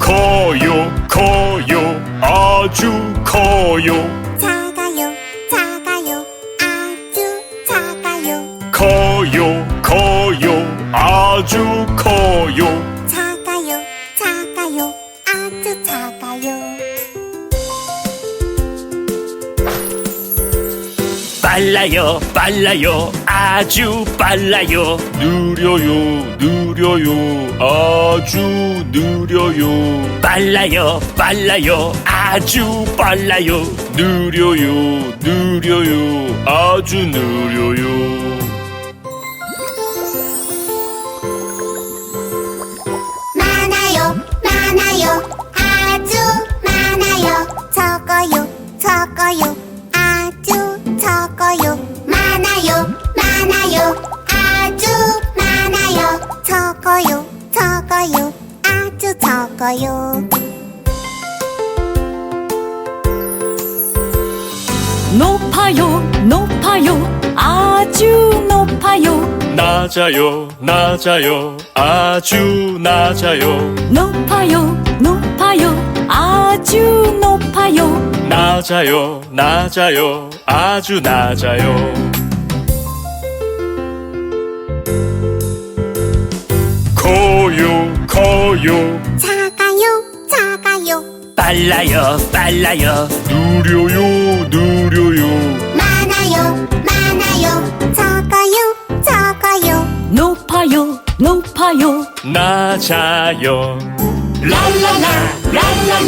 커요 커요 아주 커요. 작아요 작아요 아주 작아요. 커요 커요 아주 커요 아주 작아요. 빨라요 빨라요 아주 빨라요. 느려요 느려요 아주 느려요. 빨라요 빨라요 아주 빨라요. 느려요 느려요 아주 느려요 많아요. 아주 많아요. 적어요 적어요. 아주 적어요. 많아요 많아요. 아주 많아요. 적어요 적어요. 아주 적어요. 높아요 높아요. 아주 높아요 낮아요 낮아요 아주 낮아요. 높아요 높아요 아주 높아요. 낮아요 낮아요 아주 낮아요. 커요 커요. 작아요 작아요. 빨라요 빨라요. 느려요 느려요 높아요. 낮아요. 랄랄라 랄랄라